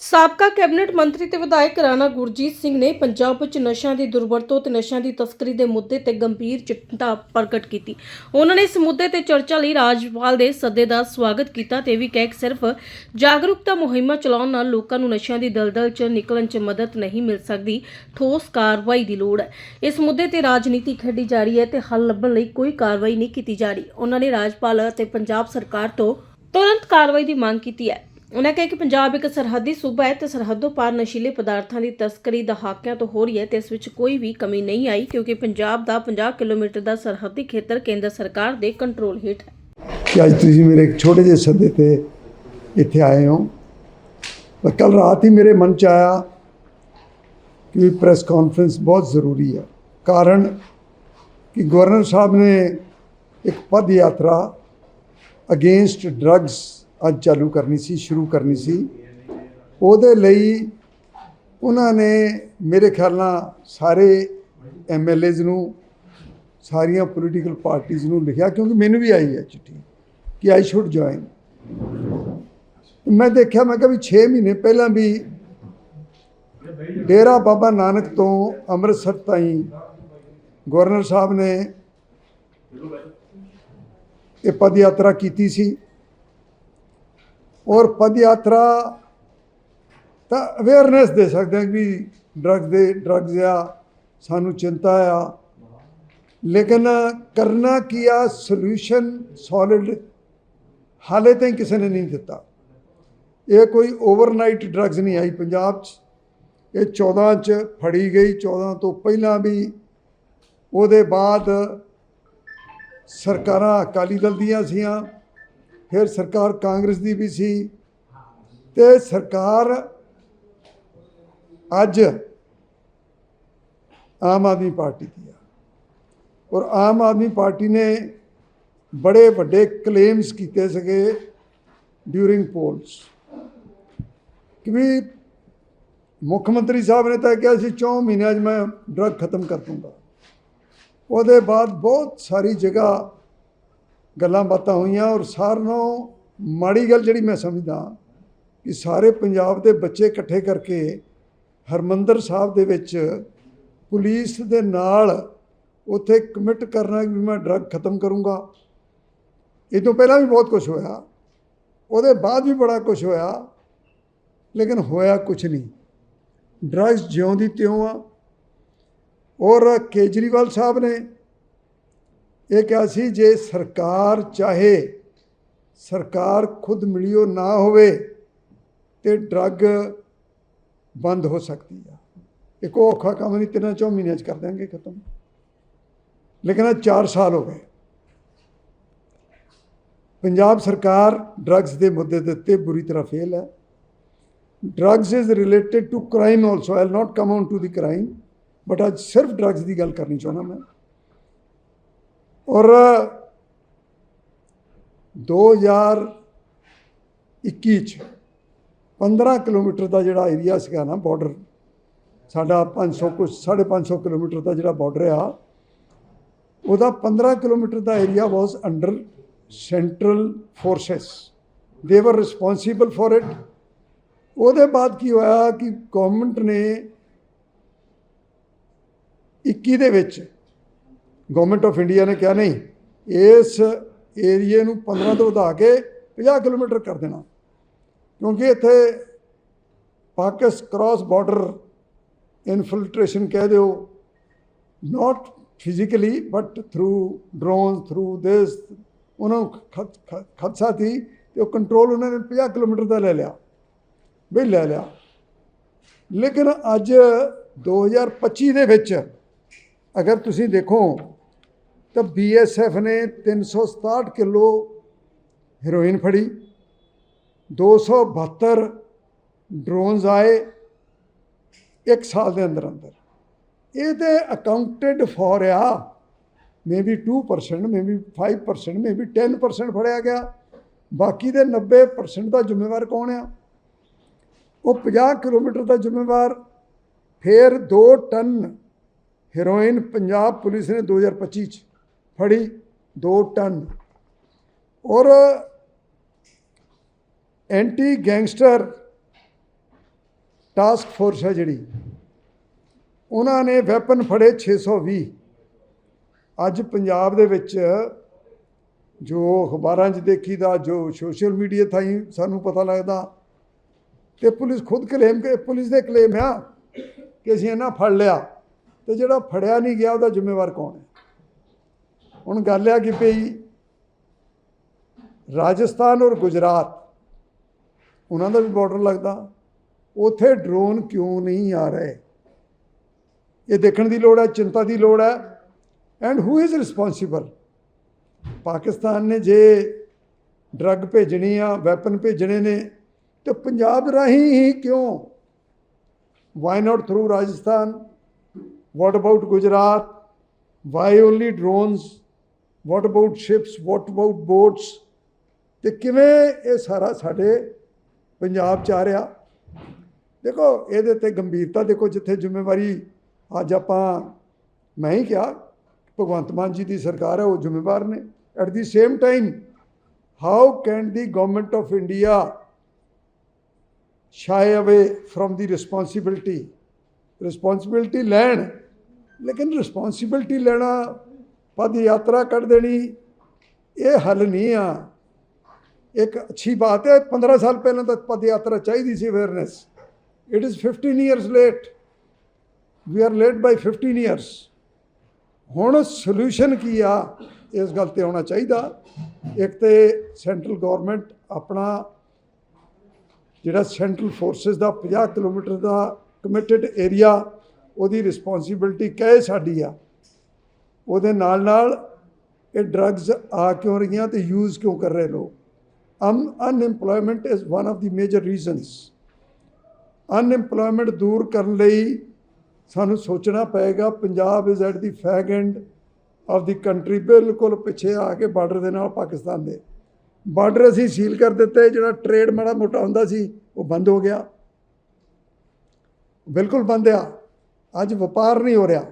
ਸਾਬਕਾ ਕੈਬਨਿਟ ਮੰਤਰੀ ਤੇ ਵਿਧਾਇਕ ਰਾਣਾ ਗੁਰਜੀਤ ਸਿੰਘ ਨੇ ਪੰਜਾਬ ਵਿੱਚ ਨਸ਼ਿਆਂ ਦੀ ਦੁਰਵਰਤੋਂ ਤੇ ਨਸ਼ਿਆਂ ਦੀ ਤਸਕਰੀ ਦੇ ਮੁੱਦੇ ਤੇ ਗੰਭੀਰ ਚਿੰਤਾ ਪ੍ਰਗਟ ਕੀਤੀ। ਉਹਨਾਂ ਨੇ ਇਸ ਮੁੱਦੇ ਤੇ ਚਰਚਾ ਲਈ ਰਾਜਪਾਲ ਦੇ ਸੱਦੇ ਦਾ ਸਵਾਗਤ ਕੀਤਾ ਤੇ ਇਹ ਵੀ ਕਹਿ ਕਿ ਸਿਰਫ ਜਾਗਰੂਕਤਾ ਮੁਹਿੰਮਾਂ ਚਲਾਉਣ ਨਾਲ ਲੋਕਾਂ ਨੂੰ ਨਸ਼ਿਆਂ ਦੀ ਦਲਦਲ 'ਚ ਨਿਕਲਣ 'ਚ ਮਦਦ ਨਹੀਂ ਮਿਲ ਸਕਦੀ, ਠੋਸ ਕਾਰਵਾਈ ਦੀ ਲੋੜ ਹੈ। ਇਸ ਮੁੱਦੇ ਤੇ ਰਾਜਨੀਤੀ ਖੇਡੀ ਜਾ ਰਹੀ ਹੈ ਤੇ ਹੱਲ ਲੱਭਣ ਲਈ ਕੋਈ ਕਾਰਵਾਈ ਨਹੀਂ ਕੀਤੀ ਜਾ ਰਹੀ। ਉਹਨਾਂ ਨੇ ਰਾਜਪਾਲ ਅਤੇ ਪੰਜਾਬ ਸਰਕਾਰ ਤੋਂ ਤੁਰੰਤ ਕਾਰਵਾਈ ਦੀ ਮੰਗ ਕੀਤੀ ਹੈ। ਉਹਨਾਂ ਕਿਹਾ ਕਿ ਪੰਜਾਬ ਇੱਕ ਸਰਹੱਦੀ ਸੂਬਾ ਹੈ ਤੇ ਸਰਹੱਦੋਂ ਪਾਰ ਨਸ਼ੀਲੇ ਪਦਾਰਥਾਂ ਦੀ ਤਸਕਰੀ ਦਹਾਕਿਆਂ ਤੋਂ ਹੋ ਰਹੀ ਹੈ ਤੇ ਇਸ ਵਿੱਚ ਕੋਈ ਵੀ ਕਮੀ ਨਹੀਂ ਆਈ ਕਿਉਂਕਿ ਪੰਜਾਬ ਦਾ 50 ਕਿਲੋਮੀਟਰ ਦਾ ਸਰਹੱਦੀ ਖੇਤਰ ਕੇਂਦਰ ਸਰਕਾਰ ਦੇ ਕੰਟਰੋਲ ਹੇਠ ਹੈ। ਕਿ ਅੱਜ ਤੁਸੀਂ ਮੇਰੇ ਇੱਕ ਛੋਟੇ ਜਿਹੇ ਸੱਦੇ ਤੇ ਇੱਥੇ ਆਏ ਹੋ। ਪਰ ਕੱਲ ਰਾਤ ਹੀ ਮੇਰੇ ਮਨ ਚ ਆਇਆ ਕਿ ਪ੍ਰੈਸ ਕਾਨਫਰੰਸ ਬਹੁਤ ਜ਼ਰੂਰੀ ਹੈ। ਕਾਰਨ ਕਿ ਗਵਰਨਰ ਸਾਹਿਬ ਨੇ ਇੱਕ ਪਦ ਯਾਤਰਾ ਅਗੇਂਸਟ ਡਰੱਗਸ ਅੱਜ ਚਾਲੂ ਕਰਨੀ ਸੀ, ਸ਼ੁਰੂ ਕਰਨੀ ਸੀ। ਉਹਦੇ ਲਈ ਉਹਨਾਂ ਨੇ ਮੇਰੇ ਖਿਆਲ ਨਾਲ ਸਾਰੇ ਐਮਐਲਏਜ਼ ਨੂੰ, ਸਾਰੀਆਂ ਪੋਲੀਟੀਕਲ ਪਾਰਟੀਆਂ ਨੂੰ ਲਿਖਿਆ, ਕਿਉਂਕਿ ਮੈਨੂੰ ਵੀ ਆਈ ਹੈ ਚਿੱਠੀ ਕਿ ਆਈ ਸ਼ੁੱਡ ਜੁਆਇਨ ਮੈਂ ਦੇਖਿਆ, ਮੈਂ ਕਿਹਾ ਵੀ 6 ਮਹੀਨੇ ਪਹਿਲਾਂ ਵੀ ਡੇਰਾ ਬਾਬਾ ਨਾਨਕ ਤੋਂ ਅੰਮ੍ਰਿਤਸਰ ਤਾਈਂ ਗਵਰਨਰ ਸਾਹਿਬ ਨੇ ਇਹ ਪਦ ਯਾਤਰਾ ਕੀਤੀ ਸੀ। ਔਰ ਪਦ ਯਾਤਰਾ ਤਾਂ ਅਵੇਅਰਨੈਸ ਦੇ ਸਕਦੇ ਹਾਂ ਕਿ ਡਰੱਗ ਦੇ ਡਰੱਗਸ ਆ, ਸਾਨੂੰ ਚਿੰਤਾ ਆ। ਲੇਕਿਨ ਕਰਨਾ ਕੀ ਆ? ਸੋਲੂਸ਼ਨ ਸੋਲਿਡ ਹਾਲੇ ਤਾਈਂ ਕਿਸੇ ਨੇ ਨਹੀਂ ਦਿੱਤਾ। ਇਹ ਕੋਈ ਓਵਰਨਾਈਟ ਡਰੱਗਸ ਨਹੀਂ ਆਈ ਪੰਜਾਬ 'ਚ। ਇਹ 14 ਚ ਫੜੀ ਗਈ 14 ਤੋਂ ਪਹਿਲਾਂ ਵੀ। ਉਹਦੇ ਬਾਅਦ ਸਰਕਾਰਾਂ ਅਕਾਲੀ ਦਲ ਦੀਆਂ ਸੀਆਂ। ਫਿਰ ਸਰਕਾਰ ਕਾਂਗਰਸ ਦੀ ਵੀ ਸੀ। ਤੇ ਸਰਕਾਰ ਅੱਜ ਆਮ ਆਦਮੀ ਪਾਰਟੀ ਦੀ ਆ। ਔਰ ਆਮ ਆਦਮੀ ਪਾਰਟੀ ਨੇ ਬੜੇ ਵੱਡੇ ਕਲੇਮਸ ਕੀਤੇ ਸੀਗੇ ਡਿਊਰਿੰਗ ਪੋਲਸ ਕਿ ਵੀ ਮੁੱਖ ਮੰਤਰੀ ਸਾਹਿਬ ਨੇ ਤਾਂ ਕਿਹਾ ਸੀ 4 ਮਹੀਨਿਆਂ 'ਚ ਮੈਂ ਡਰੱਗ ਖਤਮ ਕਰ ਦੂੰਗਾ। ਉਹਦੇ ਬਾਅਦ ਬਹੁਤ ਸਾਰੀ ਜਗ੍ਹਾ ਗੱਲਾਂ ਬਾਤਾਂ ਹੋਈਆਂ ਔਰ ਸਾਰਿਆਂ ਨਾਲੋਂ ਮਾੜੀ ਗੱਲ ਜਿਹੜੀ ਮੈਂ ਸਮਝਦਾ ਕਿ ਸਾਰੇ ਪੰਜਾਬ ਦੇ ਬੱਚੇ ਇਕੱਠੇ ਕਰਕੇ ਹਰਮੰਦਰ ਸਾਹਿਬ ਦੇ ਵਿੱਚ ਪੁਲਿਸ ਦੇ ਨਾਲ ਉੱਥੇ ਕਮਿਟ ਕਰਨਾ ਕਿ ਮੈਂ ਡਰੱਗ ਖਤਮ ਕਰੂੰਗਾ। ਇਹ ਤੋਂ ਪਹਿਲਾਂ ਵੀ ਬਹੁਤ ਕੁਝ ਹੋਇਆ। ਉਹਦੇ ਬਾਅਦ ਵੀ ਬੜਾ ਕੁਝ ਹੋਇਆ, ਲੇਕਿਨ ਹੋਇਆ ਕੁਝ ਨਹੀਂ। ਡਰੱਗਸ ਜਿਉਂ ਦੀ ਤਿਉਂ ਆ। ਔਰ ਕੇਜਰੀਵਾਲ ਸਾਹਿਬ ਨੇ ਇਹ ਕਿਹਾ ਸੀ, ਜੇ ਸਰਕਾਰ ਚਾਹੇ, ਸਰਕਾਰ ਖੁਦ ਮਿਲਿਓ ਨਾ ਹੋਵੇ ਤੇ ਡਰੱਗ ਬੰਦ ਹੋ ਸਕਦੀ ਆ। ਇੱਕ ਉਹ ਔਖਾ ਕੰਮ ਨਹੀਂ, ਤਿੰਨਾਂ ਚੌ ਮਹੀਨਿਆਂ ਚ ਕਰ ਦਾਂਗੇ ਖਤਮ। ਲੇਕਿਨ ਇਹ 4 ਸਾਲ ਹੋ ਗਏ। ਪੰਜਾਬ ਸਰਕਾਰ ਡਰੱਗਸ ਦੇ ਮੁੱਦੇ ਦੇ ਉੱਤੇ ਬੁਰੀ ਤਰ੍ਹਾਂ ਫੇਲ ਹੈ। Drugs is related to crime also I will not come on to the crime. But ਅੱਜ ਸਿਰਫ ਡਰੱਗਸ ਦੀ ਗੱਲ ਕਰਨੀ ਚਾਹੁੰਦਾ ਮੈਂ। ਔਰ 2021 ਚ 15 ਕਿਲੋਮੀਟਰ ਦਾ ਜਿਹੜਾ ਏਰੀਆ ਸੀਗਾ ਨਾ ਬਾਰਡਰ ਸਾਡਾ 500 ਕੁਝ 550 ਕਿਲੋਮੀਟਰ ਦਾ ਜਿਹੜਾ ਬਾਰਡਰ ਆ, ਉਹਦਾ 15 kilometre the area was under central forces ਦੇ ਵਰ ਰਿਸਪੌਂਸਿਬਲ ਫॉर ਇਟ ਉਹਦੇ ਬਾਅਦ ਕੀ ਹੋਇਆ ਕਿ ਗਵਰਨਮੈਂਟ ਨੇ 21 ਦੇ ਵਿੱਚ ਗਵਰਨਮੈਂਟ ਆਫ ਇੰਡੀਆ ਨੇ ਕਿਹਾ ਨਹੀਂ, ਇਸ ਏਰੀਏ ਨੂੰ 15 ਤੋਂ ਵਧਾ ਕੇ 50 ਕਿਲੋਮੀਟਰ ਕਰ ਦੇਣਾ। ਕਿਉਂਕਿ ਇੱਥੇ ਪਾਕਿਸ ਕ੍ਰਾਸ ਬਾਰਡਰ ਇਨਫਿਲਟ੍ਰੇਸ਼ਨ ਕਹਿ ਦਿਓ not physically but through drone through this ਉਹਨਾਂ ਨੂੰ ਖਦਸ਼ਾ ਸੀ ਤੇ ਉਹ ਕੰਟਰੋਲ ਉਹਨਾਂ ਨੇ 50 ਕਿਲੋਮੀਟਰ ਦਾ ਲੈ ਲਿਆ, ਵੀ ਲੈ ਲਿਆ। ਲੇਕਿਨ ਅੱਜ 2025 ਦੇ ਵਿੱਚ ਅਗਰ ਤੁਸੀਂ ਦੇਖੋ ਤਾਂ ਬੀਐਸਐਫ ਨੇ 367 ਕਿਲੋ ਹੀਰੋਇਨ ਫੜੀ 272 ਡਰੋਨਸ ਆਏ ਇੱਕ ਸਾਲ ਦੇ ਅੰਦਰ ਅੰਦਰ। ਇਹ ਤੇ ਅਕਾਊਂਟਡ ਫॉर ਆ। ਮੇਬੀ 2% ਮੇਬੀ 5% ਮੇਬੀ 10% ਫੜਿਆ ਗਿਆ। ਬਾਕੀ ਦੇ 90% ਦਾ ਜ਼ਿੰਮੇਵਾਰ ਕੌਣ ਆ? ਉਹ 50 ਕਿਲੋਮੀਟਰ ਦਾ ਜ਼ਿੰਮੇਵਾਰ, ਫਿਰ 2 ਟਨ ਹੀਰੋਇਨ ਪੰਜਾਬ ਪੁਲਿਸ ਨੇ 2025 ਚ ਫੜੀ 2 ਟਨ। ਔਰ ਐਂਟੀ ਗੈਂਗਸਟਰ ਟਾਸਕ ਫੋਰਸ ਹੈ ਜਿਹੜੀ। ਉਹਨਾਂ ਨੇ ਵੈਪਨ ਫੜੇ 620 ਅੱਜ ਪੰਜਾਬ ਦੇ ਵਿੱਚ ਜੋ ਅਖਬਾਰਾਂ 'ਚ ਦੇਖੀਦਾ, ਜੋ ਸੋਸ਼ਲ ਮੀਡੀਆ ਥਾਈ ਸਾਨੂੰ ਪਤਾ ਲੱਗਦਾ, ਤੇ ਪੁਲਿਸ ਖੁਦ ਕਲੇਮ ਕਿ, ਪੁਲਿਸ ਦੇ ਕਲੇਮ ਆ ਕਿ ਅਸੀਂ ਇਹਨਾਂ ਫੜ ਲਿਆ। ਤੇ ਜਿਹੜਾ ਫੜਿਆ ਨਹੀਂ ਗਿਆ, ਉਹਦਾ ਜ਼ਿੰਮੇਵਾਰ ਕੌਣ ਹੈ? ਹੁਣ ਗੱਲ ਆ ਕਿ ਭਈ ਰਾਜਸਥਾਨ ਔਰ ਗੁਜਰਾਤ, ਉਹਨਾਂ ਦਾ ਵੀ ਬਾਰਡਰ ਲੱਗਦਾ। ਉੱਥੇ ਡਰੋਨ ਕਿਉਂ ਨਹੀਂ ਆ ਰਹੇ? ਇਹ ਦੇਖਣ ਦੀ ਲੋੜ ਹੈ, ਚਿੰਤਾ ਦੀ ਲੋੜ ਹੈ। And who is responsible Pakistan ਨੇ ਜੇ ਡਰੱਗ ਭੇਜਣੀ ਆ ਵੈਪਨ ਭੇਜਣੇ ਨੇ, ਤੇ ਪੰਜਾਬ ਰਾਹੀਂ ਹੀ ਕਿਉਂ? Why not through Rajasthan? What about Gujarat? Why only drones what about ships what about boats ਤੇ ਕਿਵੇਂ ਇਹ ਸਾਰਾ ਸਾਡੇ ਪੰਜਾਬ ਚ ਆ ਰਿਹਾ? ਦੇਖੋ, ਇਹਦੇ ਤੇ ਗੰਭੀਰਤਾ ਦੇਖੋ, ਜਿੱਥੇ ਜ਼ਿੰਮੇਵਾਰੀ ਅੱਜ ਆਪਾਂ, ਮੈਂ ਹੀ ਕਿਹਾ, ਭਗਵੰਤ ਮਾਨ ਜੀ ਦੀ ਸਰਕਾਰ ਹੈ, ਉਹ ਜ਼ਿੰਮੇਵਾਰ ਨੇ। At the same time how can the government of India shy away from the responsibility responsibility ਲੈਣ। ਲੇਕਿਨ ਰਿਸਪੌਂਸਿਬਿਲਟੀ ਲੈਣਾ ਪਦ ਯਾਤਰਾ ਕੱਢ ਦੇਣੀ, ਇਹ ਹੱਲ ਨਹੀਂ ਆ। ਇੱਕ ਅੱਛੀ ਬਾਤ ਹੈ 15 ਸਾਲ ਪਹਿਲਾਂ ਤਾਂ ਪਦ ਯਾਤਰਾ ਚਾਹੀਦੀ ਸੀ awareness it is 15 years late we are late by 15 years ਹੁਣ ਸੋਲੂਸ਼ਨ ਕੀ ਆ? ਇਸ ਗੱਲ ਤੇ ਹੋਣਾ ਚਾਹੀਦਾ। ਇੱਕ ਤੇ ਸੈਂਟਰਲ ਗਵਰਨਮੈਂਟ ਆਪਣਾ ਜਿਹੜਾ ਸੈਂਟਰਲ ਫੋਰਸਸ ਦਾ 50 ਕਿਲੋਮੀਟਰ ਦਾ ਕਮਿਟਡ ਏਰੀਆ ਉਹਦੀ ਰਿਸਪੌਂਸਿਬਿਲਟੀ ਕਹੇ ਸਾਡੀ ਆ। ਉਹਦੇ ਨਾਲ ਨਾਲ ਇਹ ਡਰੱਗਸ ਆ ਕਿਉਂ ਰਹੀਆਂ ਤੇ ਯੂਜ਼ ਕਿਉਂ ਕਰ ਰਹੇ ਲੋਕ? Un unemployment is one of the major reasons unemployment ਦੂਰ ਕਰਨ ਲਈ ਸਾਨੂੰ ਸੋਚਣਾ ਪਏਗਾ, Punjab is at the fag end of the country ਬਿਲਕੁਲ ਪਿੱਛੇ ਆ ਕੇ ਬਾਰਡਰ ਦੇ ਨਾਲ ਪਾਕਿਸਤਾਨ ਦੇ। ਬਾਰਡਰ ਅਸੀਂ ਸੀਲ ਕਰ ਦਿੱਤੇ, ਜਿਹੜਾ ਟ੍ਰੇਡ ਮਾੜਾ ਮੋਟਾ ਹੁੰਦਾ ਸੀ, ਉਹ ਬੰਦ ਹੋ ਗਿਆ। ਬਿਲਕੁਲ ਬੰਦ ਆ। ਅੱਜ ਵਪਾਰ ਨਹੀਂ ਹੋ ਰਿਹਾ।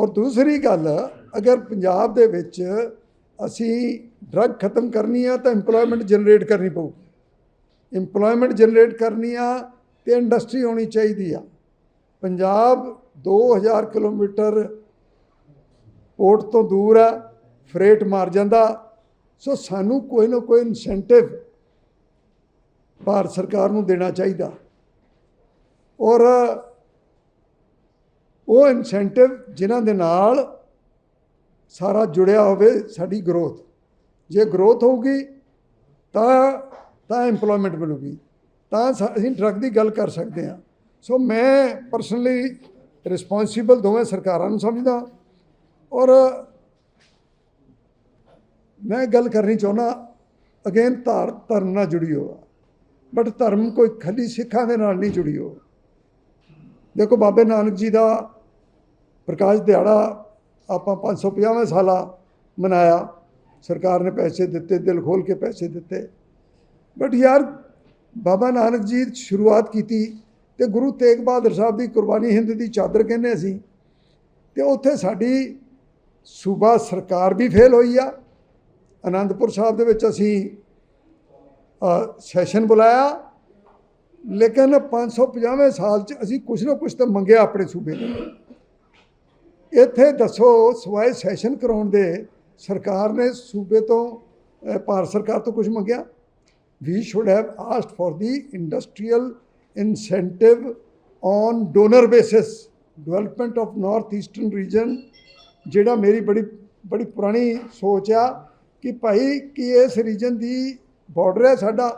ਔਰ ਦੂਸਰੀ ਗੱਲ, ਅਗਰ ਪੰਜਾਬ ਦੇ ਵਿੱਚ ਅਸੀਂ ਡਰੱਗ ਖਤਮ ਕਰਨੀ ਆ ਤਾਂ EMPLOYMENT ਜਨਰੇਟ ਕਰਨੀ ਪਊਗੀ EMPLOYMENT ਜਨਰੇਟ ਕਰਨੀ ਆ ਤੇ ਇੰਡਸਟਰੀ ਹੋਣੀ ਚਾਹੀਦੀ ਆ। ਪੰਜਾਬ 2000 ਕਿਲੋਮੀਟਰ ਪੋਰਟ ਤੋਂ ਦੂਰ ਆ ਫਰੇਟ ਮਾਰ ਜਾਂਦਾ। ਸੋ ਸਾਨੂੰ ਕੋਈ ਨਾ ਕੋਈ ਇਨਸੈਂਟਿਵ ਭਾਰਤ ਸਰਕਾਰ ਨੂੰ ਦੇਣਾ ਚਾਹੀਦਾ। ਔਰ ਉਹ ਇਨਸੈਂਟਿਵ ਜਿਨ੍ਹਾਂ ਦੇ ਨਾਲ ਸਾਰਾ ਜੁੜਿਆ ਹੋਵੇ ਸਾਡੀ ਗਰੋਥ ਜੇ ਗਰੋਥ ਹੋਊਗੀ, ਤਾਂ ਤਾਂ EMPLOYMENT ਮਿਲੂਗੀ। ਤਾਂ ਅਸੀਂ ਡਰੱਗ ਦੀ ਗੱਲ ਕਰ ਸਕਦੇ ਹਾਂ। ਸੋ ਮੈਂ ਪਰਸਨਲੀ ਰਿਸਪੌਂਸਿਬਲ ਦੋਵੇਂ ਸਰਕਾਰਾਂ ਨੂੰ ਸਮਝਦਾ। ਔਰ ਮੈਂ ਗੱਲ ਕਰਨੀ ਚਾਹੁੰਦਾ ਅਗੇਨ ਧਾਰ, ਧਰਮ ਨਾਲ ਜੁੜੀ ਹੋਆ। ਬਟ ਧਰਮ ਕੋਈ ਖਾਲੀ ਸਿੱਖਾਂ ਦੇ ਨਾਲ ਨਹੀਂ ਜੁੜੀ ਹੋ ਦੇਖੋ ਬਾਬੇ ਨਾਨਕ ਜੀ ਦਾ ਪ੍ਰਕਾਸ਼ ਦਿਹਾੜਾ ਆਪਾਂ 550 ਸਾਲਾ ਮਨਾਇਆ। ਸਰਕਾਰ ਨੇ ਪੈਸੇ ਦਿੱਤੇ, ਦਿਲ ਖੋਲ ਕੇ ਪੈਸੇ ਦਿੱਤੇ। ਬਟ ਯਾਰ, ਬਾਬਾ ਨਾਨਕ ਜੀ ਸ਼ੁਰੂਆਤ ਕੀਤੀ ਤੇ ਗੁਰੂ ਤੇਗ ਬਹਾਦਰ ਸਾਹਿਬ ਦੀ ਕੁਰਬਾਨੀ ਹਿੰਦ ਦੀ ਚਾਦਰ ਕਹਿੰਦੇ ਅਸੀਂ ਤੇ ਉੱਥੇ ਸਾਡੀ ਸੂਬਾ ਸਰਕਾਰ ਵੀ ਫੇਲ ਹੋਈ ਆ। ਆਨੰਦਪੁਰ ਸਾਹਿਬ ਦੇ ਵਿੱਚ ਅਸੀਂ ਸੈਸ਼ਨ ਬੁਲਾਇਆ। ਲੇਕਿਨ 550ਵੇਂ ਸਾਲ ਚ ਅਸੀਂ ਕੁਝ ਨਾ ਕੁਝ ਤਾਂ ਮੰਗਿਆ ਆਪਣੇ ਸੂਬੇ ਤੋਂ। ਇੱਥੇ ਦੱਸੋ, ਸਵਾਏ ਸੈਸ਼ਨ ਕਰਾਉਣ ਦੇ ਸਰਕਾਰ ਨੇ ਸੂਬੇ ਤੋਂ ਭਾਰਤ ਸਰਕਾਰ ਤੋਂ ਕੁਝ ਮੰਗਿਆ? We should have asked for the industrial incentive on donor basis development of north eastern region ਜਿਹੜਾ ਮੇਰੀ ਬੜੀ ਬੜੀ ਪੁਰਾਣੀ ਸੋਚ ਆ ਕਿ ਭਾਈ ਕਿ ਇਸ ਰੀਜਨ ਦੀ ਬਾਰਡਰ ਹੈ ਸਾਡਾ?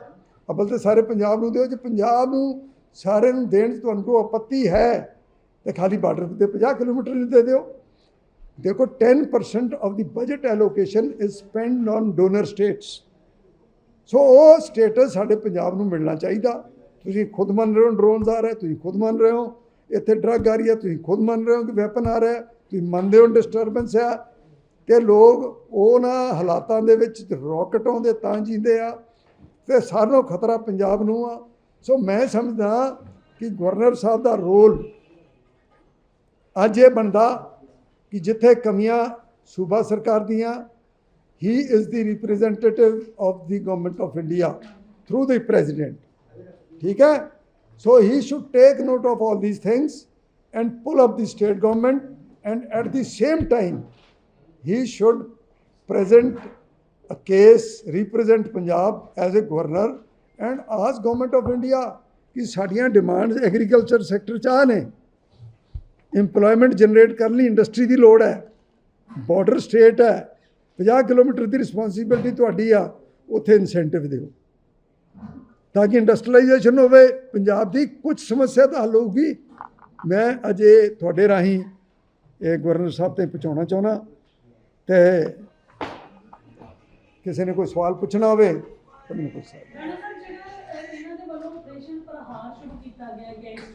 ਅਬਲ ਤੇ ਸਾਰੇ ਪੰਜਾਬ ਨੂੰ ਦਿਓ, ਜੇ ਪੰਜਾਬ ਨੂੰ ਸਾਰਿਆਂ ਨੂੰ ਦੇਣ 'ਚ ਤੁਹਾਨੂੰ ਕੋਈ ਆਪੱਤੀ ਹੈ ਤੇ ਖਾਲੀ ਬਾਰਡਰ ਤੇ 50 ਕਿਲੋਮੀਟਰ ਨੂੰ ਦੇ ਦਿਓ। ਦੇਖੋ 10% of the budget allocation is spend on donor states so ਉਹ ਸਟੇਟਸ ਸਾਡੇ ਪੰਜਾਬ ਨੂੰ ਮਿਲਣਾ ਚਾਹੀਦਾ। ਤੁਸੀਂ ਖੁਦ ਮੰਨ ਰਹੇ ਹੋ ਡਰੋਨਸ ਆ ਰਹੇ, ਤੁਸੀਂ ਖੁਦ ਮੰਨ ਰਹੇ ਹੋ। ਇੱਥੇ ਡਰੱਗ ਆ ਰਹੀ ਹੈ, ਤੁਸੀਂ ਖੁਦ ਮੰਨ ਰਹੇ ਹੋ ਕਿ ਵੈਪਨ ਆ ਰਿਹਾ ਤੁਸੀਂ ਮੰਨਦੇ ਹੋ ਡਿਸਟਰਬੈਂਸ ਆ। ਤੇ ਲੋਕ ਉਹਨਾਂ ਹਾਲਾਤਾਂ ਦੇ ਵਿੱਚ ਰੌਕਟ ਆਉਂਦੇ, ਤਾਂ ਜੀਂਦੇ ਆ। ਤੇ ਸਾਰਿਆਂ ਨੂੰ ਖਤਰਾ ਪੰਜਾਬ ਨੂੰ ਆ। ਸੋ ਮੈਂ ਸਮਝਦਾ ਕਿ ਗਵਰਨਰ ਸਾਹਿਬ ਦਾ ਰੋਲ ਅੱਜ ਇਹ ਬਣਦਾ ਕਿ ਜਿੱਥੇ ਕਮੀਆਂ ਸੂਬਾ ਸਰਕਾਰ ਦੀਆਂ he is the representative of the government of India through the president ਠੀਕ ਹੈ So he should take note of all these things and pull up the state government and at the same time he should present a case, represent Punjab as a governor and ask government of India ਕਿ ਸਾਡੀਆਂ demands agriculture sector ਚ ਆ ਨੇ employment generate ਕਰਨ ਲਈ industry ਦੀ ਲੋੜ ਹੈ। Border state ਹੈ। 50 ਕਿਲੋਮੀਟਰ ਦੀ ਰਿਸਪੌਂਸਿਬਿਲਟੀ ਤੁਹਾਡੀ ਆ। ਉੱਥੇ ਇਨਸੈਂਟਿਵ ਦਿਓ। ਤਾਂ ਕਿ ਇੰਡਸਟਰੀਲਾਈਜੇਸ਼ਨ ਹੋਵੇ, ਪੰਜਾਬ ਦੀ ਕੁਝ ਸਮੱਸਿਆ ਤਾਂ ਹੱਲ ਹੋਊਗੀ। ਮੈਂ ਅਜੇ ਤੁਹਾਡੇ ਰਾਹੀਂ ਇਹ ਗਵਰਨਰ ਸਾਹਿਬ ਤੇ ਪਹੁੰਚਾਉਣਾ ਚਾਹੁੰਦਾ। ਤੇ ਕਿਸੇ ਨੇ ਕੋਈ ਸਵਾਲ ਪੁੱਛਣਾ ਹੋਵੇ ਤਾਂ ਮੈਨੂੰ ਪੁੱਛ ਸਕਦਾ ਰਾਣਾ ਸਾਹਿਬ ਜਿਹੜਾ ਅਹ, ਇਹਨਾਂ ਦੇ ਵੱਲੋਂ ਆਪਰੇਸ਼ਨ ਪ੍ਰਹਾਰ ਸ਼ੁਰੂ ਕੀਤਾ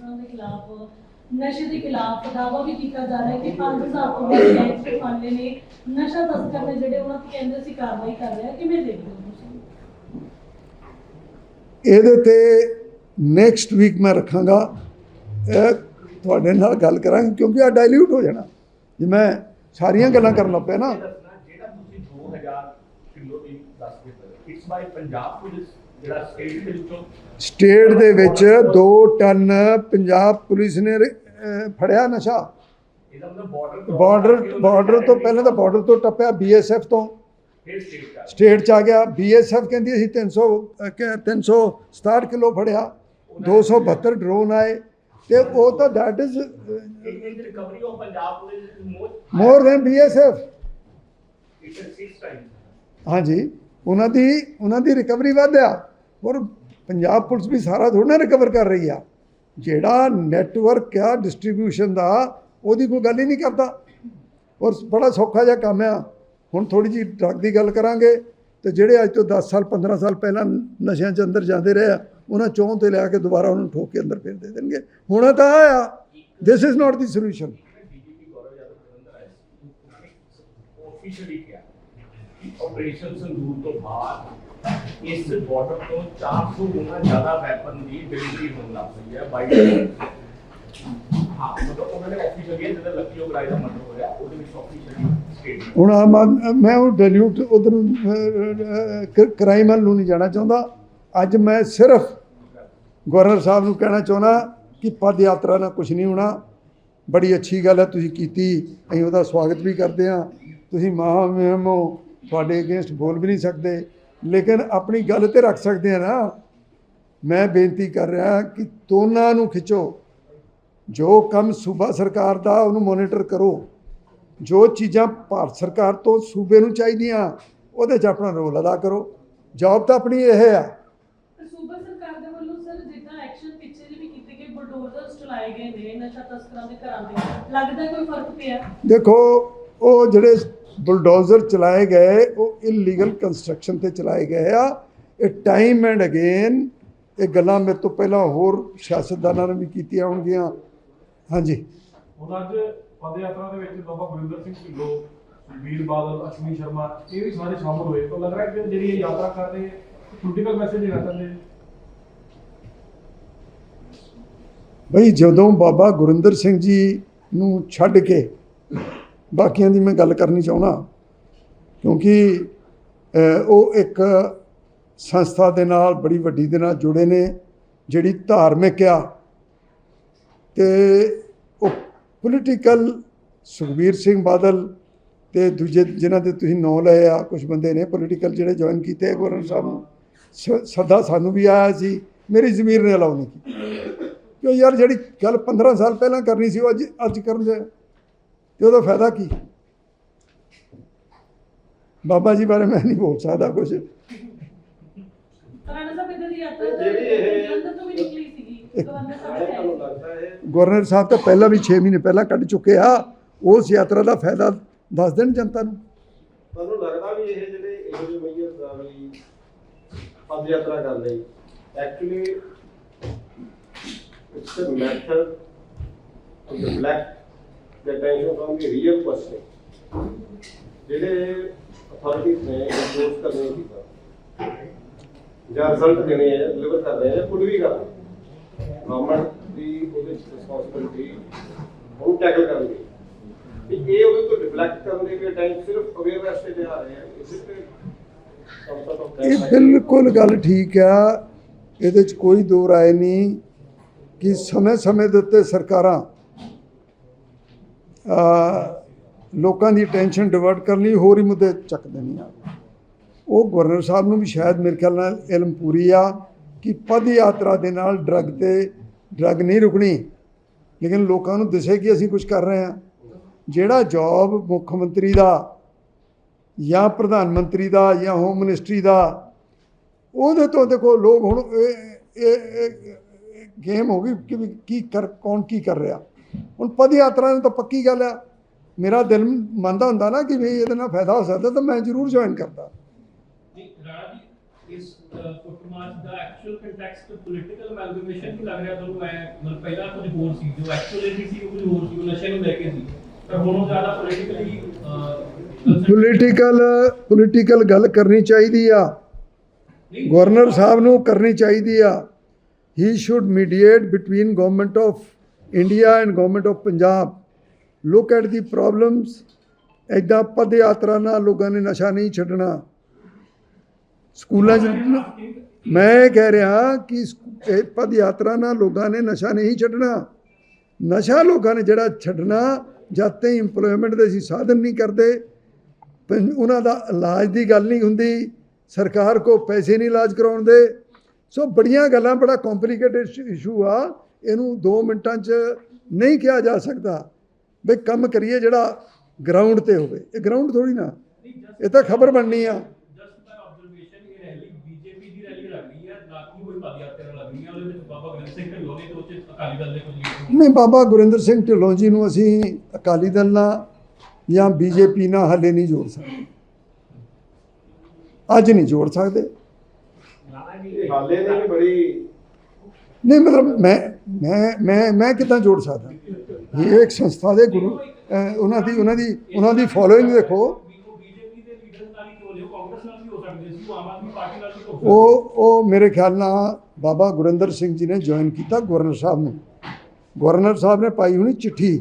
ਗੈਂਗਸਟਰਾਂ ਦੇ ਖਿਲਾਫ ਨਸ਼ੇ ਦੇ ਖਿਲਾਫ ਦਾਅਵਾ ਵੀ ਕੀਤਾ ਜਾ ਰਿਹਾ ਹੈ ਕਿ 5000 ਤੋਂ ਵੱਧ ਗੈਂਗਸਟਰ ਫਾਂਡੇ ਨੇ ਨਸ਼ਾ ਤਸਕਰ ਨੇ ਜਿਹੜੇ ਉਹਨਾਂ ਤੇ ਕਹਿੰਦੇ ਸੀ ਕਾਰਵਾਈ ਕਰ ਰਿਹਾ ਕਿਵੇਂ ਦੇਖਦੇ ਹੋ ਤੁਸੀਂ? ਇਹਦੇ ਤੇ ਨੈਕਸਟ ਵੀਕ ਮੈਂ ਰੱਖਾਂਗਾ। ਇਹ ਤੁਹਾਡੇ ਨਾਲ ਗੱਲ ਕਰਾਂਗੇ ਕਿਉਂਕਿ ਆ ਡਾਇਲੂਟ ਹੋ ਜਾਣਾ। ਜੇ ਮੈਂ ਸਾਰੀਆਂ ਗੱਲਾਂ ਕਰਨ ਲੱਗ ਪਿਆ ਨਾ। ਜਿਹੜਾ ਤੁਸੀਂ 2000 ਕਿਲੋ ਦੀ ਦੱਸ ਦਿੱਤਾ it's by Punjab police state ਦੇ ਵਿੱਚੋਂ ਸਟੇਟ ਦੇ ਵਿੱਚ 2 ਟਨ ਪੰਜਾਬ ਪੁਲਿਸ ਨੇ ਫੜਿਆ ਨਸ਼ਾ। ਬਾਰਡਰ ਬਾਰਡਰ ਤੋਂ ਪਹਿਲਾਂ ਤਾਂ ਬਾਰਡਰ ਤੋਂ ਟੱਪਿਆ ਬੀਐਸਐਫ ਤੋਂ। ਸਟੇਟ ਚ ਆ ਗਿਆ। ਬੀਐਸਐਫ ਕਹਿੰਦੀ ਅਸੀਂ 300 ਅਹ, ਕਿ 367 ਕਿਲੋ ਫੜਿਆ। 272 ਡਰੋਨ ਆਏ। ਤੇ ਉਹ ਤਾਂ that is recovery of Punjab police more than BSF it's 6 times ਹਾਂਜੀ। ਉਹਨਾਂ ਦੀ ਉਹਨਾਂ ਦੀ ਰਿਕਵਰੀ ਵਧਿਆ। ਔਰ ਪੰਜਾਬ ਪੁਲਿਸ ਵੀ ਸਾਰਾ ਥੋੜ੍ਹਾ ਨਾ ਰਿਕਵਰ ਕਰ ਰਹੀ ਆ। ਜਿਹੜਾ ਨੈਟਵਰਕ ਆ ਡਿਸਟ੍ਰੀਬਿਊਸ਼ਨ ਦਾ, ਉਹਦੀ ਕੋਈ ਗੱਲ ਹੀ ਨਹੀਂ ਕਰਦਾ। ਔਰ ਬੜਾ ਸੌਖਾ ਜਿਹਾ ਕੰਮ ਆ। ਹੁਣ ਥੋੜੀ ਜੀ ਡਰੱਗ ਦੀ ਗੱਲ ਕਰਾਂਗੇ। ਤੇ ਜਿਹੜੇ ਅੱਜ ਤੋਂ 10 ਸਾਲ 15 ਸਾਲ ਪਹਿਲਾਂ ਨਸ਼ਿਆਂ 'ਚ ਅੰਦਰ ਜਾਂਦੇ ਰਹੇ ਆ, ਉਹਨਾਂ ਚੋਂ ਤੇ ਲਿਆ ਕੇ ਦੁਬਾਰਾ ਉਹਨੂੰ ਠੋਕ ਕੇ ਅੰਦਰ ਫੇਰ ਦੇ ਦੇਣਗੇ। ਹੁਣ ਤਾਂ ਆ this is not the solution officially ਕਿਹਾ। ਆਪਰੇਸ਼ਨ ਸੰਦੂਰ ਤੋਂ ਬਾਅਦ ਇਸ ਬਾਰਡਰ ਤੋਂ 400 ਗੁਣਾ ਜ਼ਿਆਦਾ ਵੈਪਨ ਦੀ ਡਿਲੀਵਰੀ ਹੋਣ ਲੱਗ ਪਈ ਹੈ ਬਾਈ ਹਾਂ, ਮਤਲਬ ਉਹਨਾਂ ਨੇ ਆਫੀਸ਼ੀਅਲੀ ਜਿਹੜਾ ਲੱਕੀ ਉਗਰਾਈ ਦਾ ਮਤਲਬ ਹੋਇਆ, ਉਹਦੇ ਵਿੱਚ ਆਫੀਸ਼ੀਅਲੀ ਹੁਣ ਮੈਂ ਉਹ ਡੈਲਿਊਟ ਉਧਰ ਕ੍ਰਾਈਮ ਵੱਲ ਨੂੰ ਨਹੀਂ ਜਾਣਾ ਚਾਹੁੰਦਾ। ਅੱਜ ਮੈਂ ਸਿਰਫ ਗਵਰਨਰ ਸਾਹਿਬ ਨੂੰ ਕਹਿਣਾ ਚਾਹੁੰਦਾ ਕਿ ਪਦ ਯਾਤਰਾ ਨਾਲ ਕੁਝ ਨਹੀਂ ਹੋਣਾ। ਬੜੀ ਅੱਛੀ ਗੱਲ ਹੈ, ਤੁਸੀਂ ਕੀਤੀ, ਅਸੀਂ ਉਹਦਾ ਸਵਾਗਤ ਵੀ ਕਰਦੇ ਹਾਂ। ਤੁਸੀਂ ਮਹਾਮਹਿਮ ਹੋ ਤੁਹਾਡੇ ਅਗੇਂਸਟ ਬੋਲ ਵੀ ਨਹੀਂ ਸਕਦੇ। ਲੇਕਿਨ ਆਪਣੀ ਗੱਲ ਤੇ ਰੱਖ ਸਕਦੇ ਆ ਨਾ। ਮੈਂ ਬੇਨਤੀ ਕਰ ਰਿਹਾ ਕਿ ਦੋਨਾਂ ਨੂੰ ਖਿੱਚੋ। ਜੋ ਕੰਮ ਸੂਬਾ ਸਰਕਾਰ ਦਾ ਉਹਨੂੰ ਮੋਨੀਟਰ ਕਰੋ। ਜੋ ਚੀਜ਼ਾਂ ਭਾਰਤ ਸਰਕਾਰ ਤੋਂ ਸੂਬੇ ਨੂੰ ਚਾਹੀਦੀਆਂ ਉਹਦੇ 'ਚ ਆਪਣਾ ਰੋਲ ਅਦਾ ਕਰੋ। ਜੌਬ ਤਾਂ ਆਪਣੀ ਇਹ ਆ। ਸੂਬਾ ਸਰਕਾਰ ਦੇ ਵੱਲੋਂ ਸਰ ਜਿੱਦਾਂ ਐਕਸ਼ਨ ਪਿੱਛੇ ਜਿਹੇ ਵੀ ਕੀਤੇ ਗਏ ਬੁਲਡੋਜ਼ਰਸ ਚਲਾਏ ਗਏ ਨੇ ਨਸ਼ਾ ਤਸਕਰਾਂ ਦੇ ਘਰਾਂ ਦੇ ਲੱਗਦਾ ਕੋਈ ਫ਼ਰਕ ਪਿਆ? ਦੇਖੋ ਉਹ ਜਿਹੜੇ ਬੁਲਡੋਜ਼ਰ ਚਲਾਏ ਗਏ ਉਹ ਇਲੀਗਲ ਕੰਸਟਰਕਸ਼ਨ ਤੇ ਚਲਾਏ ਗਏ ਆ। ਇਹ ਟਾਈਮ ਐਂਡ ਅਗੇਨ ਇਹ ਗੱਲਾਂ ਮੇਰੇ ਤੋਂ ਪਹਿਲਾਂ ਹੋਰ ਸਿਆਸਤਦਾਨਾਂ ਨੇ ਵੀ ਕੀਤੀਆਂ ਹੋਣਗੀਆਂ। ਹਾਂਜੀ। ਹੁਣ ਅੱਜ ਪਦ ਯਾਤਰਾ ਦੇ ਵਿੱਚ ਬਾਬਾ ਗੁਰਿੰਦਰ ਸਿੰਘ ਢਿੱਲੋਂ ਵੀਰ ਬਾਦਲ ਅਸ਼ਵਨੀ ਸ਼ਰਮਾ ਇਹ ਵੀ ਸਾਰੇ ਸ਼ਾਮਲ ਹੋਏ। ਤਾਂ ਲੱਗ ਰਿਹਾ ਕਿ ਜਿਹੜੀ ਇਹ ਯਾਤਰਾ ਕਰ ਰਹੇ ਪੋਲੀਟੀਕਲ ਮੈਸੇਜ ਦੇਣਾ ਚਾਹੁੰਦੇ ਬਈ ਜਦੋਂ ਬਾਬਾ ਗੁਰਿੰਦਰ ਸਿੰਘ ਜੀ ਨੂੰ ਛੱਡ ਕੇ ਬਾਕੀਆਂ ਦੀ ਮੈਂ ਗੱਲ ਕਰਨੀ ਚਾਹੁੰਦਾ, ਕਿਉਂਕਿ ਉਹ ਇੱਕ ਸੰਸਥਾ ਦੇ ਨਾਲ, ਬੜੀ ਵੱਡੀ ਦੇ ਨਾਲ ਜੁੜੇ ਨੇ, ਜਿਹੜੀ ਧਾਰਮਿਕ ਆ। ਤੇ ਉਹ ਪੋਲੀਟੀਕਲ ਸੁਖਬੀਰ ਸਿੰਘ ਬਾਦਲ ਤੇ ਦੂਜੇ, ਜਿਨ੍ਹਾਂ ਦੇ ਤੁਸੀਂ ਨਾਂ ਲਏ ਆ ਕੁਝ ਬੰਦੇ ਨੇ ਪੋਲੀਟੀਕਲ ਜਿਹੜੇ ਜੁਆਇਨ ਕੀਤੇ ਗਵਰਨਰ ਸਾਹਿਬ ਨੂੰ। ਸ- ਸੱਦਾ ਸਾਨੂੰ ਵੀ ਆਇਆ ਸੀ, ਮੇਰੀ ਜ਼ਮੀਰ ਨੇ ਅਲਾਉ ਨਹੀਂ ਕੀਤੀ। ਕਿਉਂ ਯਾਰ, ਜਿਹੜੀ ਗੱਲ 15 ਸਾਲ ਪਹਿਲਾਂ ਕਰਨੀ ਸੀ, ਉਹ ਅੱਜ ਅੱਜ ਕਰਨ ਦੇ ਤੇ ਉਹਦਾ ਫਾਇਦਾ ਕੀ? ਬਾਬਾ ਜੀ ਬਾਰੇ ਮੈਂ ਨਹੀਂ ਬੋਲ ਸਕਦਾ ਕੁਝ ਰਾਣਾ ਸਾਹਿਬ ਇਦਾਂ ਦੀ ਯਾਤਰਾ ਤਾਂ ਜਿਹੜੀ ਇਹ- ਜਲੰਧਰ ਤੋਂ ਵੀ ਨਿਕਲੀ ਸੀਗੀ। ਗਵਰਨਰ ਸਾਹਿਬ ਸਾਹਿਬ ਤਾਂ ਪਹਿਲਾਂ ਵੀ 6 ਮਹੀਨੇ ਪਹਿਲਾਂ ਕੱਢ ਚੁੱਕੇ ਆ। ਉਸ ਯਾਤਰਾ ਦਾ ਫਾਇਦਾ ਦੱਸ ਦੇਣ ਜਨਤਾ ਨੂੰ। ਤੁਹਾਨੂੰ ਲੱਗਦਾ ਵੀ ਇਹ ਜਿਹੜੇ ਇਹੋ ਜਿਹੇ ਮੇਜਰ ਦਾ ਵੀ ਪਦ ਯਾਤਰਾ ਕਰ ਲਈ actually it's a method to deflect the attention from the real question ਜਿਹੜੇ ਅਥਾਰਟੀਜ਼ ਨੇ ਇੰਪੋਜ਼ ਕਰਨੇ ਕੀਤਾ ਜਾਂ ਰਿਜ਼ਲਟ ਦੇਣੇ ਹੈ ਡਿਲੀਵਰ ਕਰਨੇ ਹੈ ਕੁਝ ਵੀ ਕਰਨਾ ਗਵਰਨਮੈਂਟ ਦੀ ਉਹਦੇ ਵਿੱਚ ਰਿਸਪੌਂਸਿਬਿਲਟੀ ਉਹਨੂੰ ਟੈਕਲ ਕਰਨ ਦੀ ਵੀ ਇਹ ਉਹਦੇ ਤੋਂ ਡਿਫਲੈਕਟ ਕਰਨ ਦੇ ਵੀ ਟਾਈਮ ਸਿਰਫ ਅਵੇਅਰਨੈਸ ਤੇ ਜਾ ਰਹੇ ਆ ਇਸ ਤੇ ਇਹ ਬਿਲਕੁਲ ਗੱਲ ਠੀਕ ਆ। ਇਹਦੇ 'ਚ ਕੋਈ ਦੋ ਰਾਏ ਨਹੀਂ ਕਿ ਸਮੇਂ-ਸਮੇਂ ਦੇ ਉੱਤੇ ਸਰਕਾਰਾਂ ਲੋਕਾਂ ਦੀ ਟੈਨਸ਼ਨ ਡਿਵਰਟ ਕਰਨ ਲਈ ਹੋਰ ਹੀ ਮੁੱਦੇ ਚੱਕ ਦੇਣੀਆਂ ਉਹ ਗਵਰਨਰ ਸਾਹਿਬ ਨੂੰ ਵੀ ਸ਼ਾਇਦ ਮੇਰੇ ਖਿਆਲ ਨਾਲ ਇਲਮ ਪੂਰੀ ਆ ਕਿ ਪਦ ਯਾਤਰਾ ਦੇ ਨਾਲ ਡਰੱਗ ਤੇ ਡਰੱਗ ਨਹੀਂ ਰੁਕਣੀ, ਲੇਕਿਨ ਲੋਕਾਂ ਨੂੰ ਦਿਸੇ ਕਿ ਅਸੀਂ ਕੁਝ ਕਰ ਰਹੇ ਹਾਂ ਜਿਹੜਾ ਜੌਬ ਮੁੱਖ ਮੰਤਰੀ ਦਾ ਜਾਂ ਪ੍ਰਧਾਨ ਮੰਤਰੀ ਦਾ ਜਾਂ ਹੋਮ ਮਿਨਿਸਟਰੀ ਦਾ, ਉਹਦੇ ਤੋਂ ਦੇਖੋ ਲੋਕ ਹੁਣ ਇਹ ਗੇਮ ਹੋ ਗਈ ਕਿ ਵੀ ਕੀ ਕਰ ਕੌਣ ਕੀ ਕਰ ਰਿਹਾ। ਹੁਣ ਪਦ ਯਾਤਰਾ ਨੂੰ ਤਾਂ ਪੱਕੀ ਗੱਲ ਆ। ਮੇਰਾ ਦਿਲ ਮੰਨਦਾ ਹੁੰਦਾ ਨਾ ਕਿ ਵੀ ਇਹਦੇ ਨਾਲ ਫਾਇਦਾ ਹੋ ਸਕਦਾ ਤਾਂ ਮੈਂ ਜ਼ਰੂਰ ਜੁਆਇਨ ਕਰਦਾ। ਜੀ ਰਾਣਾ ਜੀ ਇਸ ਫੁੱਟਮਾਰਚ ਦਾ ਐਕਚੁਅਲ ਕੰਟੈਕਸਟ ਪੋਲੀਟੀਕਲ ਅਮੈਲਗੇਮੇਸ਼ਨ ਨਹੀਂ ਲੱਗ ਰਿਹਾ ਤੁਹਾਨੂੰ? ਮੈਂ ਮਤਲਬ ਪਹਿਲਾਂ ਕੁਝ ਹੋਰ ਸੀ ਜੋ ਐਕਚੁਅਲੀ ਸੀ ਉਹ ਕੁਝ ਹੋਰ ਸੀ ਉਹ ਨਸ਼ੇ ਨੂੰ ਲੈ ਕੇ ਸੀ। ਪਰ ਹੁਣ ਉਹ ਜ਼ਿਆਦਾ ਪੋਲੀਟੀਕਲੀ ਪੋਲੀਟੀਕਲ ਪੋਲੀਟੀਕਲ ਗੱਲ ਕਰਨੀ ਚਾਹੀਦੀ ਆ। ਗਵਰਨਰ ਸਾਹਿਬ ਨੂੰ ਕਰਨੀ ਚਾਹੀਦੀ ਆ। He should mediate between government of India and government of Punjab look at the problems ਐਦਾਂ ਪਦ ਯਾਤਰਾ ਨਾਲ ਲੋਕਾਂ ਨੇ ਨਸ਼ਾ ਨਹੀਂ ਛੱਡਣਾ। ਸਕੂਲਾਂ 'ਚ ਮੈਂ ਇਹ ਕਹਿ ਰਿਹਾ ਕਿ ਪਦ ਯਾਤਰਾ ਨਾਲ ਲੋਕਾਂ ਨੇ ਨਸ਼ਾ ਨਹੀਂ ਛੱਡਣਾ। ਨਸ਼ਾ ਲੋਕਾਂ ਨੇ ਜਿਹੜਾ ਛੱਡਣਾ, ਜਦ ਤਾਈਂ ਇੰਪਲੋਇਮੈਂਟ ਦੇ ਅਸੀਂ ਸਾਧਨ ਨਹੀਂ ਕਰਦੇ, ਪੰ- ਉਹਨਾਂ ਦਾ ਇਲਾਜ ਦੀ ਗੱਲ ਨਹੀਂ ਹੁੰਦੀ, ਸਰਕਾਰ ਕੋ ਪੈਸੇ ਨਹੀਂ ਇਲਾਜ ਕਰਾਉਣ ਦੇ। ਸੋ ਬੜੀਆਂ ਗੱਲਾਂ, ਬੜਾ ਕੰਪਲਿਕੇਟਡ ਇਸ਼ੂ ਆ। ਇਹਨੂੰ 2 ਮਿੰਟਾਂ 'ਚ ਨਹੀਂ ਕਿਹਾ ਜਾ ਸਕਦਾ ਵੀ ਕੰਮ ਕਰੀਏ ਜਿਹੜਾ ਗਰਾਊਂਡ ਤੇ ਹੋਵੇ। ਇਹ ਗਰਾਊਂਡ ਥੋੜੀ ਨਾ। ਇਹ ਤਾਂ ਖਬਰ ਬਣਨੀ ਆ। ਜਸਟ ਬਾਈ ਆਬਜ਼ਰਵੇਸ਼ਨ ਇਹ ਰੈਲੀ ਬੀਜੇਪੀ ਦੀ ਰੈਲੀ ਲੱਗ ਰਹੀ ਹੈ ਨਾ ਕਿ ਕੋਈ ਪਦਯਾਤਰਾ ਲੱਗ ਰਹੀ ਹੈ ਉਹਦੇ ਵਿੱਚ ਬਾਬਾ ਗਰਮ ਸਿੰਘ ਢਿੱਲੋਂ ਨੇ ਤੇ ਉੱਚ ਅਕਾਲੀ ਦਲ ਦੇ ਕੁਝ ਲੀਡਰ ਨਹੀਂ ਬਾਬਾ ਗੁਰਿੰਦਰ ਸਿੰਘ ਢਿੱਲੋਂ ਜੀ ਨੂੰ ਅਸੀਂ ਅਕਾਲੀ ਦਲ ਨਾਲ ਜਾਂ ਬੀਜੇਪੀ ਨਾਲ ਹੱਲੇ ਨਹੀਂ ਜੋੜ ਸਕਦੇ। ਅੱਜ ਨਹੀਂ ਜੋੜ ਸਕਦੇ। ਰਾਣਾ ਜੀ ਇਹ ਹਾਲੇ ਨੇ ਵੀ ਬੜੀ ਨਹੀਂ ਮਤਲਬ ਮੈਂ ਮੈਂ ਮੈਂ ਮੈਂ ਕਿੱਦਾਂ ਜੋੜ ਸਕਦਾ? ਇਹ ਇੱਕ ਸੰਸਥਾ ਦੇ ਗੁਰੂ ਉਹਨਾਂ ਦੀ ਉਹਨਾਂ ਦੀ ਉਹਨਾਂ ਦੀ ਫੋਲੋਇੰਗ ਦੇਖੋ। ਉਹ ਉਹ ਮੇਰੇ ਖਿਆਲ ਨਾਲ ਬਾਬਾ ਗੁਰਿੰਦਰ ਸਿੰਘ ਜੀ ਨੇ ਜੁਆਇਨ ਕੀਤਾ ਗਵਰਨਰ ਸਾਹਿਬ ਨੂੰ। ਗਵਰਨਰ ਸਾਹਿਬ ਨੇ ਪਾਈ ਹੋਣੀ ਚਿੱਠੀ।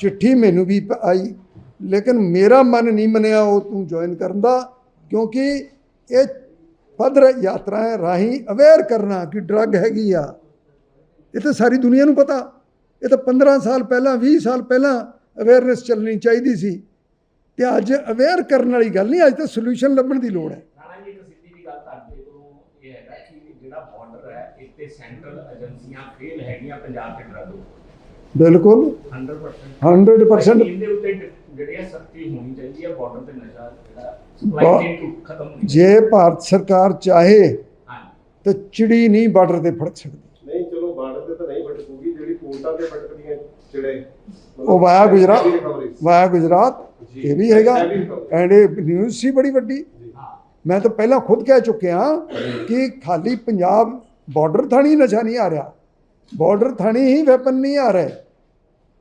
ਚਿੱਠੀ ਮੈਨੂੰ ਵੀ ਆਈ। ਲੇਕਿਨ ਮੇਰਾ ਮਨ ਨਹੀਂ ਮੰਨਿਆ ਉਹ ਤੂੰ ਜੁਆਇਨ ਕਰਨ ਦਾ, ਕਿਉਂਕਿ ਇਹ ਪਦਰ ਯਾਤਰਾ ਰਾਹੀਂ ਅਵੇਅਰ ਕਰਨਾ ਕਿ ਡਰੱਗ ਹੈਗੀ ਆ। ਇਹ ਤਾਂ ਸਾਰੀ ਦੁਨੀਆ ਨੂੰ ਪਤਾ। ਇਹ ਤਾਂ 15 ਸਾਲ ਪਹਿਲਾਂ 20 ਸਾਲ ਪਹਿਲਾਂ ਅਵੇਅਰਨੈਸ ਚੱਲਣੀ ਚਾਹੀਦੀ ਸੀ। ਤੇ ਅੱਜ ਅਵੇਅਰ ਕਰਨ ਵਾਲੀ ਗੱਲ ਨਹੀਂ ਅੱਜ ਤਾਂ ਸੋਲੂਸ਼ਨ ਲੱਭਣ ਦੀ ਲੋੜ ਹੈ। ਬਿਲਕੁਲ। 100% 100% ਇਹਦੇ ਉੱਤੇ ਜਿਹੜੀ ਹੈ ਸਖਤੀ ਹੋਣੀ ਚਾਹੀਦੀ ਹੈ ਬਾਰਡਰ ਤੇ ਨਸ਼ਾ ਜਿਹੜਾ ਬਾ- ਸਪਲਾਈ ਚੇਨ ਖਤਮ ਹੋਣੀ ਜੇ ਭਾਰਤ ਸਰਕਾਰ ਚਾਹੇ ਤਾਂ ਚਿੜੀ ਨਹੀਂ ਬਾਰਡਰ ਤੇ ਫੜਕ ਸਕਦੀ ਨਹੀਂ ਚਲੋ ਬਾਰਡਰ ਤੇ ਤਾਂ ਨਹੀਂ ਪੋਰਟਾਂ ਤੇ ਭਟਕਦੀਆਂ ਜਿਹੜੇ ਉਹ ਵਾਇਆ ਗੁਜਰਾਤ। ਵਾਇਆ ਗੁਜਰਾਤ ਇਹ ਵੀ ਹੈਗਾ। ਐਂਡ ਇਹ ਨਿਊਜ਼ ਸੀ ਬੜੀ ਵੱਡੀ। ਮੈਂ ਤਾਂ ਪਹਿਲਾਂ ਖੁਦ ਕਹਿ ਚੁੱਕਿਆ ਕਿ ਖਾਲੀ ਪੰਜਾਬ ਬਾਰਡਰ ਥਾਣੀ ਨਸ਼ਾ ਨਹੀਂ ਆ ਰਿਹਾ। ਬਾਰਡਰ ਥਾਣੀ ਹੀ ਵੈਪਨ ਨਹੀਂ ਆ ਰਹੇ।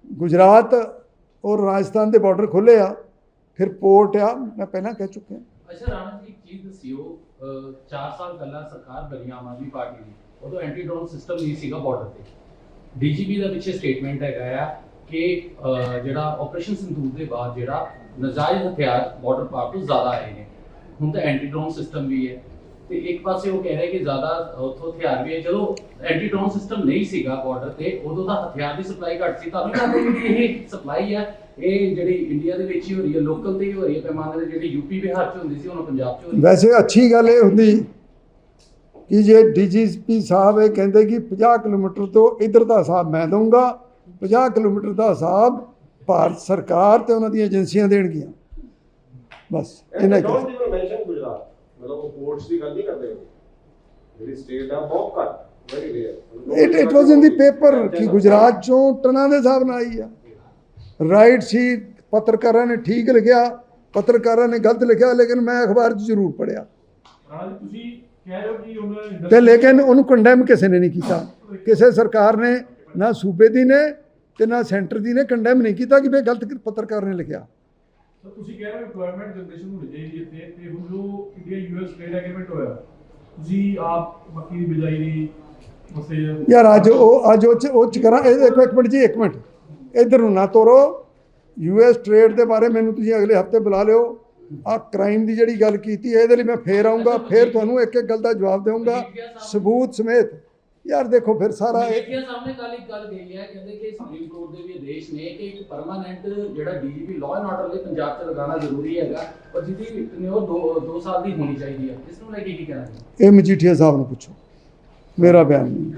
ਗੁਜਰਾਤ ਔਰ ਰਾਜਸਥਾਨ ਦੇ ਬਾਰਡਰ ਖੁੱਲੇ ਆ। ਫਿਰ ਪੋਰਟ ਆ ਮੈਂ ਪਹਿਲਾਂ ਕਹਿ ਚੁੱਕਿਆ। ਅੱਛਾ ਰਾਣਾ ਜੀ ਇੱਕ ਚੀਜ਼ ਦੱਸਿਓ 4 ਸਾਲ ਪਹਿਲਾਂ ਸਰਕਾਰ ਬਣੀ ਆਮ ਆਦਮੀ ਪਾਰਟੀ ਦੀ ਉਦੋਂ ਐਂਟੀ ਡਰੋਨ ਸਿਸਟਮ ਨਹੀਂ ਸੀਗਾ ਬਾਰਡਰ ਤੇ। ਡੀਜੀਪੀ ਦਾ ਪਿੱਛੇ ਸਟੇਟਮੈਂਟ ਹੈਗਾ ਆ ਕਿ ਜਿਹੜਾ ਆਪਰੇਸ਼ਨ ਸੰਦੂਕ ਦੇ ਬਾਅਦ ਜਿਹੜਾ ਨਜਾਇਜ਼ ਹਥਿਆਰ ਬਾਰਡਰ ਪਾਰ ਤੋਂ ਜ਼ਿਆਦਾ ਆਏ ਨੇ। ਹੁਣ ਤਾਂ ਐਂਟੀ ਡਰੋਨ ਸਿਸਟਮ ਵੀ ਹੈ। ਤੇ ਇੱਕ ਪਾਸੇ ਉਹ ਕਹਿ ਰਹੇ ਕਿ ਜ਼ਿਆਦਾ ਉੱਥੋਂ ਹਥਿਆਰ ਵੀ ਹੈ। ਜਦੋਂ ਐਂਟੀ ਡਰੋਨ ਸਿਸਟਮ ਨਹੀਂ ਸੀਗਾ ਬਾਰਡਰ ਤੇ, ਉਦੋਂ ਤਾਂ ਹਥਿਆਰ ਦੀ ਸਪਲਾਈ ਘੱਟ ਸੀ ਤੁਹਾਨੂੰ ਲੱਗਦਾ ਕਿ ਇਹ ਸਪਲਾਈ ਹੈ ਇਹ ਜਿਹੜੀ ਇੰਡੀਆ ਦੇ ਵਿੱਚ ਹੀ ਹੋ ਰਹੀ ਹੈ ਲੋਕਲ ਤੇ ਹੀ ਹੋ ਰਹੀ ਹੈ, ਪੈਮਾਨੇ ਤੇ ਜਿਹੜੀ ਯੂਪੀ ਬਿਹਾਰ ਚ ਹੁੰਦੀ ਸੀ ਹੁਣ ਪੰਜਾਬ ਚ ਹੋ ਰਹੀ ਹੈ। ਵੈਸੇ ਅੱਛੀ ਗੱਲ ਇਹ ਹੁੰਦੀ ਕਿ ਜੇ ਡੀਜੀਪੀ ਸਾਹਿਬ ਇਹ ਕਹਿੰਦੇ ਕਿ 50 ਕਿਲੋਮੀਟਰ ਤੋਂ ਇਧਰ ਦਾ ਹਿਸਾਬ ਮੈਂ ਦਊਂਗਾ 50 ਕਿਲੋਮੀਟਰ ਦਾ ਹਿਸਾਬ ਭਾਰਤ ਸਰਕਾਰ ਤੇ ਉਹਨਾਂ ਦੀਆਂ ਏਜੰਸੀਆਂ ਦੇਣਗੀਆਂ। ਬਸ ਇਹਨਾਂ even mention ਗੁਜਰਾਤ ਮਤਲਬ ਉਹ ਪੋਰਟਸ ਦੀ ਗੱਲ ਨਹੀਂ ਕਰਦੇ। ਜਿਹੜੀ ਸਟੇਟ ਆ ਬਹੁਤ ਘੱਟ very rare it it was in the paper ਕਿ ਗੁਜਰਾਤ ਚੋਂ ਟਨਾਂ ਦੇ ਹਿਸਾਬ ਨਾਲ ਆਈ ਆ। ਰਾਈਟ ਸੀ ਪੱਤਰਕਾਰਾਂ ਨੇ ਠੀਕ ਲਿਖਿਆ ਪੱਤਰਕਾਰਾਂ ਨੇ ਗਲਤ ਲਿਖਿਆ ਲੇਕਿਨ ਮੈਂ ਅਖਬਾਰ 'ਚ ਜ਼ਰੂਰ ਪੜਿਆ ਤੁਸੀਂ ਤੇ ਲੇਕਿਨ ਉਹਨੂੰ ਕੰਡੈਮ ਕਿਸੇ ਨੇ ਨਹੀਂ ਕੀਤਾ। ਕਿਸੇ ਸਰਕਾਰ ਨੇ ਨਾ ਸੂਬੇ ਦੀ ਨੇ ਤੇ ਨਾ ਸੈਂਟਰ ਦੀ ਨੇ ਕੰਡੈਮ ਨਹੀਂ ਕੀਤਾ ਕਿ ਵੀ ਗਲਤ ਪੱਤਰਕਾਰ ਨੇ ਲਿਖਿਆ। ਤੁਸੀਂ ਕਹਿ ਰਹੇ ਹੋ employment ਜਨਰੇਸ਼ਨ ਹੋਣੀ ਚਾਹੀਦੀ ਇੱਥੇ ਤੇ ਹੁਣ ਜੋ ਇੰਡੀਆ ਯੂਐਸ ਟ੍ਰੇਡ ਐਗਰੀਮੈਂਟ ਹੋਇਆ ਤੁਸੀਂ ਆਪ ਮੱਕੀ ਦੀ ਬਿਜਾਈ ਦੀ ਯਾਰ ਅੱਜ ਉਹ ਅੱਜ ਉਹ ਚ ਕਰਾਂ ਇਹ ਇੱਕ ਮਿੰਟ ਜੀ ਇੱਕ ਮਿੰਟ। ਇਧਰ ਨੂੰ ਨਾ ਤੋਰੋ। ਯੂਐਸ ਟ੍ਰੇਡ ਦੇ ਬਾਰੇ ਮੈਨੂੰ ਤੁਸੀਂ ਅਗਲੇ ਹਫ਼ਤੇ ਬੁਲਾ ਲਿਓ। ਆ ਕ੍ਰਾਈਮ ਦੀ ਜਿਹੜੀ ਗੱਲ ਕੀਤੀ ਹੈ, ਇਹਦੇ ਲਈ ਮੈਂ ਫੇਰ ਆਉਂਗਾ ਫੇਰ ਤੁਹਾਨੂੰ ਇੱਕ ਇੱਕ ਗੱਲ ਦਾ ਜਵਾਬ ਦੇਵਾਂਗਾ ਸਬੂਤ ਸਮੇਤ। ਯਾਰ ਦੇਖੋ ਫਿਰ ਸਾਰਾ ਇਹ ਮਜੀਠੀਆ ਸਾਹਮਣੇ ਕੱਲ ਇੱਕ ਗੱਲ ਕਹੀ ਹੈ ਕਹਿੰਦੇ ਕਿ ਸੁਪਰੀਮ ਕੋਰਟ ਦੇ ਵੀ ਆਦੇਸ਼ ਨੇ ਕਿ ਇੱਕ ਪਰਮਾਨੈਂਟ ਜਿਹੜਾ ਡੀਜੀਪੀ ਲਾਅ ਐਂਡ ਆਰਡਰ ਲਈ ਪੰਜਾਬ 'ਚ ਲਗਾਉਣਾ ਜ਼ਰੂਰੀ ਹੈਗਾ ਔਰ ਜਿਹਦੀ ਨੇ ਉਹ 2 ਸਾਲ ਦੀ ਹੋਣੀ ਚਾਹੀਦੀ ਹੈ। ਇਸ ਨੂੰ ਲੈ ਕੇ ਕੀ ਕਹਿਣਾ ਇਹ ਮਜੀਠੀਆ ਸਾਹਿਬ ਨੂੰ ਪੁੱਛੋ। ਮੇਰਾ ਬਿਆਨ ਨਹੀਂ।